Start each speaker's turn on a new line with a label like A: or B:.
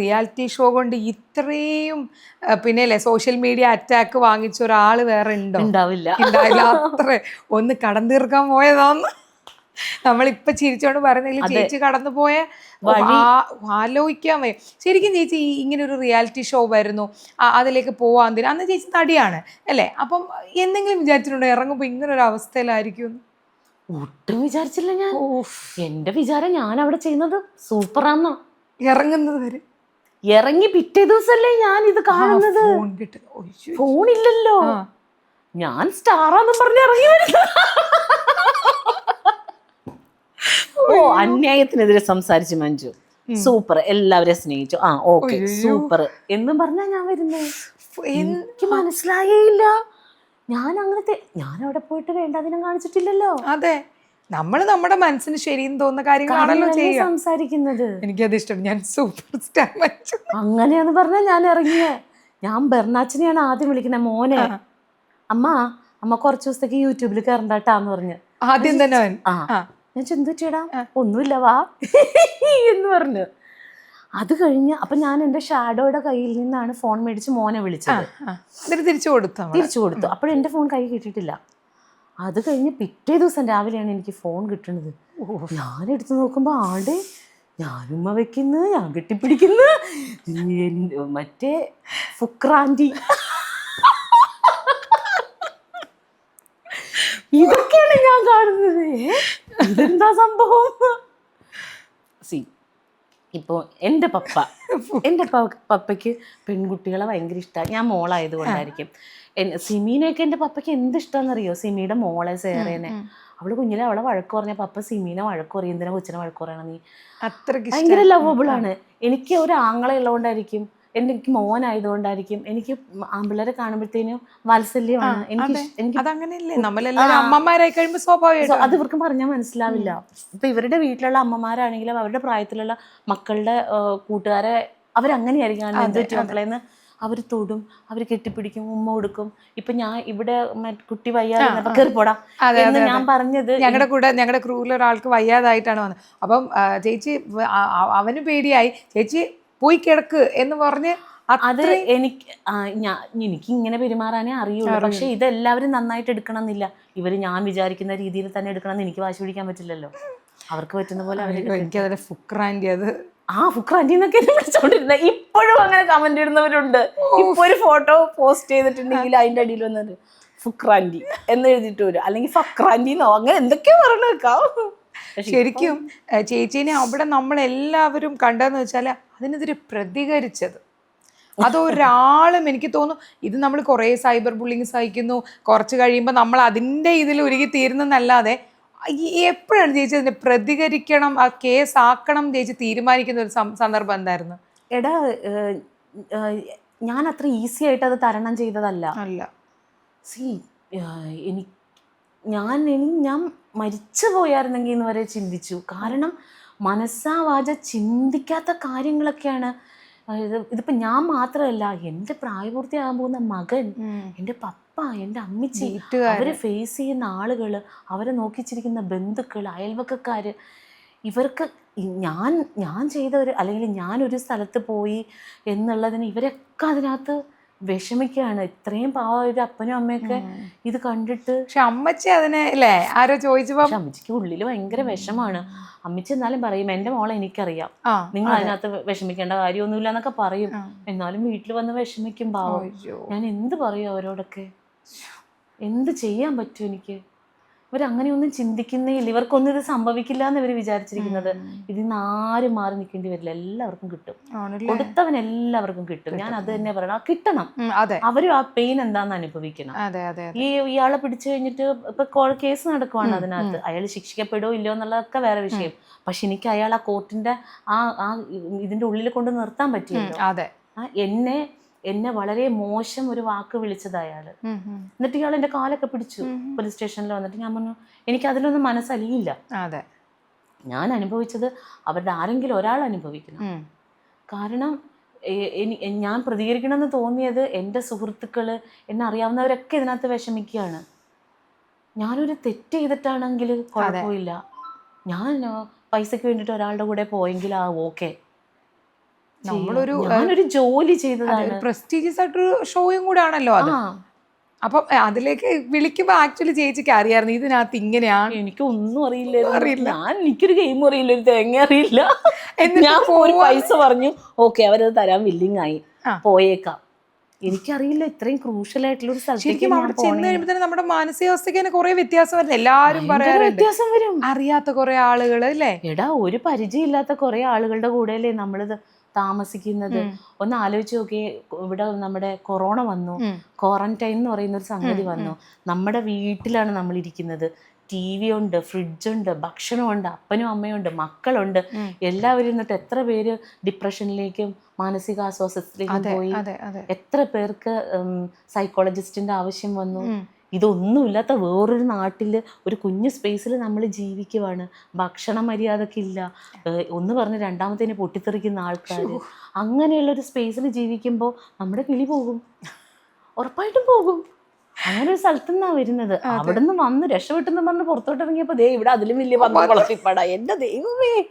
A: Reality show കൊണ്ട് ഇത്രയും പിന്നെ അല്ലേ സോഷ്യൽ മീഡിയ അറ്റാക്ക് വാങ്ങിച്ച ഒരാൾ വേറെ ഉണ്ടോ?
B: ഉണ്ടാവില്ല.
A: ഉണ്ടാവില്ല. അത്ര. ഒന്ന് കടന്നു തീർക്കാൻ പോയതാന്ന്. നമ്മളിപ്പൊ ചിരിച്ചോണ്ട് പറയുന്നെങ്കിൽ
B: അതെ.
A: ചേച്ചി കടന്നു പോയ ആലോചിക്കാൻ വയ്യ. ശരിക്കും ചേച്ചി ഇങ്ങനെ ഒരു റിയാലിറ്റി ഷോ വരുന്നു. അതിലേക്ക് പോവാൻ തരും അന്ന് ചേച്ചി നടിയാണ് അല്ലേ? അപ്പം എന്തെങ്കിലും വിചാരിച്ചിട്ടുണ്ടോ? ഇറങ്ങുമ്പോ ഇങ്ങനെ ഒരു അവസ്ഥയിലായിരിക്കും?
B: ഒട്ടും വിചാരിച്ചില്ല ഞാൻ. എന്റെ വിചാരം ഞാൻ അവിടെ ചെയ്യുന്നത് സൂപ്പറാന്നോ.
A: ഇറങ്ങുന്നത് വരെ.
B: ഇറങ്ങി പിറ്റേ ദിവസല്ലേ ഞാൻ ഇത് കാണുന്നത്. ഫോണില്ലല്ലോ. ഞാൻ സ്റ്റാറാന്ന് പറഞ്ഞ് ഇറങ്ങി വരുന്നു ഓ അന്യായത്തിനെതിരെ സംസാരിച്ചു മഞ്ജു. സൂപ്പർ. എല്ലാവരെയും സ്നേഹിച്ചു. ആ ഓക്കെ സൂപ്പർ. എന്നും പറഞ്ഞാ ഞാൻ വരുന്നേ? എനിക്ക് മനസ്സിലായേ ഇല്ല ഞാൻ അങ്ങനത്തെ ഞാൻ അവിടെ പോയിട്ട് വേണ്ട അതിനെ കാണിച്ചിട്ടില്ലല്ലോ.
A: അതെ. നമ്മൾ നമ്മുടെ മനസ്സിന് ശരിയെന്ന് തോന്നുന്ന കാര്യങ്ങളാണല്ലോ ചെയ്യുക.
B: സംസാരിക്കുന്നത്?
A: എനിക്കത് ഇഷ്ടം. ഞാൻ സൂപ്പർ സ്റ്റാർ മച്ചു
B: അങ്ങനെയാന്ന് പറഞ്ഞ ഞാൻ ഇറങ്ങിയ. ഞാൻ ബെർണാച്ചിനെയാണ് ആദ്യം വിളിക്കുന്നത് മോനെ. അമ്മ അമ്മ കുറച്ച് ദിവസത്തേക്ക് യൂട്യൂബിൽ കയറണ്ടാട്ടാന്ന് പറഞ്ഞ്.
A: ആദ്യം തന്നെ
B: ആ. ഞാൻ ചെന്തുച്ചേടാ
A: ചേടാ
B: ഒന്നുമില്ല വാ. എന്ന് പറഞ്ഞു. അത് കഴിഞ്ഞ് അപ്പൊ ഞാൻ എന്റെ ഷാഡോയുടെ കയ്യിൽ നിന്നാണ് ഫോൺ മേടിച്ച് മോനെ വിളിച്ചത്.
A: തിരിച്ചു കൊടുത്തു
B: തിരിച്ചു കൊടുത്തു. അപ്പോൾ എന്റെ ഫോൺ കൈ കിട്ടിയിട്ടില്ല. അത് കഴിഞ്ഞ് പിറ്റേ ദിവസം രാവിലെയാണ് എനിക്ക് ഫോൺ കിട്ടുന്നത്. ഞാൻ എടുത്തു നോക്കുമ്പോൾ ആടെ ഞാനുമ്മ വെക്കുന്നു ഞാൻ കെട്ടിപ്പിടിക്കുന്നു. മറ്റേ ഫുക്രാന്റി ഇതൊക്കെയാണ് ഞാൻ കാണുന്നത്? ഇതെന്താ സംഭവം? സി ഇപ്പോൾ എന്റെ പപ്പ എന്റെ പപ്പയ്ക്ക് പെൺകുട്ടികളെ ഭയങ്കര ഇഷ്ടമാണ് ഞാൻ മോളായത് കൊണ്ടായിരിക്കും. എൻ- സിമീനെയൊക്കെ എന്റെ പപ്പയ്ക്ക് എന്ത് ഇഷ്ടമാണെന്നറിയോ സിമിയുടെ മോളെ സേറേനെ. അവൾ കുഞ്ഞിലെ അവളെ വഴക്ക് പറഞ്ഞ പപ്പ സിമീനെ വഴക്ക് പറയും. എന്തിനാ കൊച്ചിനെ വഴക്ക് പറയണം നീ?
A: അത്രയ്ക്ക്
B: ഭയങ്കര. ലവബിൾ ആണ്. എനിക്ക് ഒരു ആങ്ങളെ ഉള്ളതുകൊണ്ടായിരിക്കും. എനിക്ക് മോനായതുകൊണ്ടായിരിക്കും. എനിക്ക് ആമ്പിള്ളേരെ കാണുമ്പോഴത്തേനും വാത്സല്യമാണ്. എനിക്ക് എനിക്ക് അത് ഇവർക്ക് പറഞ്ഞാൽ മനസ്സിലാവില്ല. ഇപ്പൊ ഇവരുടെ വീട്ടിലുള്ള അമ്മമാരാണെങ്കിലും അവരുടെ പ്രായത്തിലുള്ള മക്കളുടെ കൂട്ടുകാരെ അവരങ്ങനെയായിരിക്കും "ആ, എന്ത് പറ്റി മക്കളെന്ന്? അവർ തൊടും അവർ കെട്ടിപ്പിടിക്കും ഉമ്മ കൊടുക്കും. ഇപ്പൊ ഞാൻ ഇവിടെ കുട്ടി വയ്യാതെ
A: പോടാ
B: എന്ന് ഞാൻ പറഞ്ഞത്
A: ഞങ്ങളുടെ കൂടെ ഞങ്ങളുടെ ക്രൂവിൽ ഒരാൾക്ക് വയ്യാതായിട്ടാണ് വന്നത്. അപ്പം ചേച്ചി അവന് പേടിയായി. ചേച്ചി പോയി കിടക്ക് എന്ന് പറഞ്ഞ്
B: അത് എനിക്ക് ഞാൻ എനിക്ക് ഇങ്ങനെ പെരുമാറാനേ അറിയുള്ളൂ. പക്ഷെ ഇതെല്ലാവരും നന്നായിട്ട് എടുക്കണം എന്നില്ല ഇവർ ഞാൻ വിചാരിക്കുന്ന രീതിയിൽ തന്നെ എടുക്കണം എന്ന് എനിക്ക് വാശി പിടിക്കാൻ പറ്റില്ലല്ലോ. അവർക്ക് പറ്റുന്ന പോലെ എനിക്ക്
A: അതിന്റെ ഫുക്രാന്റെ അത്
B: ആ ഫുക്രാന്റി എന്നൊക്കെ വിളിച്ചോണ്ടിരുന്ന. ഇപ്പോഴും അങ്ങനെ കമന്റ് ഇടുന്നവരുണ്ട്. ഇപ്പൊ ഒരു ഫോട്ടോ പോസ്റ്റ് ചെയ്തിട്ടുണ്ടെങ്കിൽ അതിന്റെ അടിയിൽ വന്നത് ഫുക്രാന്റി എന്ന് എഴുതിയിട്ട് വരും. അല്ലെങ്കിൽ ഫക്രാന്റിന്നോ അങ്ങനെ എന്തൊക്കെയോ പറഞ്ഞു വെക്കാം.
A: ശരിക്കും ചേച്ചീനെ അവിടെ നമ്മൾ എല്ലാവരും കണ്ടതെന്ന് വെച്ചാൽ അതിനെതിരെ പ്രതികരിച്ചത്. അതൊരാളും എനിക്ക് തോന്നുന്നു ഇത് നമ്മൾ കുറേ സൈബർ ബുള്ളിങ് സഹിക്കുന്നു. കുറച്ച് കഴിയുമ്പോൾ നമ്മൾ അതിന്റെ ഇതിൽ ഒരുങ്ങി തീരുന്നെന്നല്ലാതെ ഈ എപ്പോഴാണ് ചേച്ചി അതിനെ പ്രതികരിക്കണം ആ കേസ് ആക്കണം ചേച്ചി തീരുമാനിക്കുന്ന ഒരു സന്ദർഭം എന്തായിരുന്നു?
B: എടാ ഞാൻ അത്ര ഈസി ആയിട്ട് അത് തരണം ചെയ്തതല്ല.
A: അല്ല.
B: സി എനിക്ക് ഞാൻ ഇനി- ഞാൻ മരിച്ചു പോയായിരുന്നെങ്കിൽ എന്ന് വരെ ചിന്തിച്ചു. കാരണം മനസ്സാ വാച ചിന്തിക്കാത്ത കാര്യങ്ങളൊക്കെയാണ്. ഇതിപ്പോൾ ഇതിപ്പോ ഞാൻ മാത്രമല്ല എന്റെ പ്രായപൂർത്തിയാകാൻ പോകുന്ന മകൻ എന്റെ പപ്പ എന്റെ അമ്മച്ചി. അവരെ ഫേസ് ചെയ്യുന്ന ആളുകൾ അവരെ നോക്കിച്ചിരിക്കുന്ന ബന്ധുക്കൾ അയൽവക്കക്കാര് ഇവർക്ക് ഞാൻ ഞാൻ ചെയ്ത ഒരു അല്ലെങ്കിൽ ഞാൻ ഒരു സ്ഥലത്ത് പോയി എന്നുള്ളതിന് ഇവരൊക്കെ അതിനകത്ത് വിഷമിക്കുകയാണ്. ഇത്രയും പാവം ഒരു അപ്പനും അമ്മയൊക്കെ ഇത് കണ്ടിട്ട്
A: പക്ഷെ അമ്മച്ചി അതിനെ അല്ലേ ആരോ ചോദിച്ചപ്പോ
B: അമ്മച്ചിക്ക് ഉള്ളിൽ ഭയങ്കര വിഷമാണ്. അമ്മച്ചി എന്നാലും പറയും എന്റെ മോളെ എനിക്കറിയാം. നിങ്ങൾ അതിനകത്ത് വിഷമിക്കേണ്ട കാര്യമൊന്നുമില്ല എന്നൊക്കെ പറയും. എന്നാലും വീട്ടിൽ വന്ന് വിഷമിക്കും പാവം. ഞാൻ എന്ത് പറയും അവരോടൊക്കെ? എന്ത് ചെയ്യാൻ പറ്റും എനിക്ക്? ഇവരങ്ങനെയൊന്നും ചിന്തിക്കുന്നേ ഇല്ല. ഇവർക്കൊന്നും ഇത് സംഭവിക്കില്ല എന്ന് ഇവർ വിചാരിച്ചിരിക്കുന്നത്. ഇതിൽ നിന്ന് ആരും മാറി നിൽക്കേണ്ടി വരില്ല. എല്ലാവർക്കും കിട്ടും? കൊടുത്തവൻ എല്ലാവർക്കും കിട്ടും. ഞാൻ അത് തന്നെ പറയണം. കിട്ടണം. അവരും ആ പെയിൻ എന്താന്ന് അനുഭവിക്കണം. ഈ ഇയാളെ പിടിച്ചു കഴിഞ്ഞിട്ട് ഇപ്പൊ കേസ് നടക്കുവാണ് അതിനകത്ത്. അയാൾ ശിക്ഷിക്കപ്പെടുമോ ഇല്ലയോ എന്നുള്ളതൊക്കെ വേറെ വിഷയം. പക്ഷെ എനിക്ക് അയാൾ ആ കോർട്ടിന്റെ ആ ആ ഇതിന്റെ ഉള്ളിൽ കൊണ്ട് നിർത്താൻ പറ്റിയല്ലോ എന്നെ എന്നെ വളരെ മോശം ഒരു വാക്ക് വിളിച്ചത്
A: ഉം.
B: എന്നിട്ട് ഇയാൾ എന്റെ കാലൊക്കെ പിടിച്ചു പോലീസ് സ്റ്റേഷനിൽ വന്നിട്ട്. ഞാൻ പറഞ്ഞു എനിക്ക് അതിലൊന്നും മനസ്സലിയില്ല.
A: അതെ.
B: ഞാൻ അനുഭവിച്ചത് അവരുടെ ആരെങ്കിലും ഒരാൾ അനുഭവിക്കണം. കാരണം ഞാൻ പ്രതികരിക്കണമെന്ന് തോന്നിയത് എന്റെ സുഹൃത്തുക്കൾ എന്നെ അറിയാവുന്നവരൊക്കെ ഇതിനകത്ത് വിഷമിക്കുകയാണ്. ഞാനൊരു തെറ്റ് ചെയ്തിട്ടാണെങ്കിൽ കുഴപ്പമില്ല. ഞാൻ പൈസയ്ക്ക് വേണ്ടിയിട്ട് ഒരാളുടെ കൂടെ പോയെങ്കിൽ ആ ഓക്കെ.
A: നമ്മളൊരു
B: ഒരു ജോലി ചെയ്തതാണ്.
A: പ്രസ്റ്റീജിയസ് ആയിട്ടൊരു ഷോയും കൂടെ ആണല്ലോ അത് അപ്പൊ അതിലേക്ക് വിളിക്കുമ്പോ ആക്ച്വലി ചേച്ചിക്ക് അറിയായിരുന്നു ഇതിനകത്ത് ഇങ്ങനെയാണ്.
B: എനിക്ക് ഒന്നും അറിയില്ല. ഞാൻ എനിക്കൊരു ഗെയിം അറിയില്ല ഒരു തേങ്ങ അറിയില്ല. ഞാൻ ഒരു പൈസ പറഞ്ഞു ഓക്കെ അവരത് തരാൻ വില്ലിങ് ആയി. പോയേക്കാം. എനിക്കറിയില്ല ഇത്രയും ക്രൂഷ്യൽ ആയിട്ടുള്ള ഒരു
A: ശരിക്കും അവിടെ ചെന്ന്
B: കഴിയുമ്പോ
A: കഴിയുമ്പോൾ തന്നെ നമ്മുടെ മാനസികാവസ്ഥയ്ക്ക് തന്നെ കുറെ വ്യത്യാസം വരുന്നത് എല്ലാരും പറയാറുണ്ട്.
B: വ്യത്യാസം വരും.
A: അറിയാത്ത കുറെ ആളുകൾ അല്ലേ?
B: എടാ ഒരു പരിചയമില്ലാത്ത കുറെ ആളുകളുടെ കൂടെ അല്ലേ നമ്മളിത് താമസിക്കുന്നത്. ഒന്ന് ആലോചിച്ച് നോക്കി ഇവിടെ നമ്മുടെ കൊറോണ വന്നു. ക്വാറന്റൈൻ എന്ന് പറയുന്ന ഒരു സംഗതി വന്നു. നമ്മുടെ വീട്ടിലാണ് നമ്മൾ ഇരിക്കുന്നത് ടി വി ഉണ്ട് ഫ്രിഡ്ജുണ്ട് ഭക്ഷണമുണ്ട് അപ്പനും അമ്മയുണ്ട് മക്കളുണ്ട്. എല്ലാവരും എന്നിട്ട് എത്ര പേര് ഡിപ്രഷനിലേക്കും മാനസികാസ്വാസ്ഥത്തിലേക്കും പോയി? എത്ര പേർക്ക് സൈക്കോളജിസ്റ്റിന്റെ ആവശ്യം വന്നു. ഇതൊന്നുമില്ലാത്ത വേറൊരു നാട്ടിൽ ഒരു കുഞ്ഞു സ്പേസിൽ നമ്മൾ ജീവിക്കുവാണ്. ഭക്ഷണ മര്യാദക്കില്ല ഒന്ന് പറഞ്ഞ് രണ്ടാമത്തേനെ പൊട്ടിത്തെറിക്കുന്ന ആൾക്കാർ അങ്ങനെയുള്ള ഒരു സ്പേസിൽ ജീവിക്കുമ്പോൾ നമ്മുടെ കിളി പോകും. ഉറപ്പായിട്ടും പോകും. അങ്ങനെ ഒരു സ്ഥലത്തു നിന്നാ വരുന്നത്. അവിടെ നിന്ന് വന്ന് രക്ഷപ്പെട്ടെന്ന് പറഞ്ഞ് പുറത്തോട്ട് ഇറങ്ങിയപ്പോ ദേ ഇവിടെ അതിലും വലിയ പന്ത് വളർത്തിപ്പാടാ. എന്റെ ദൈവമേ.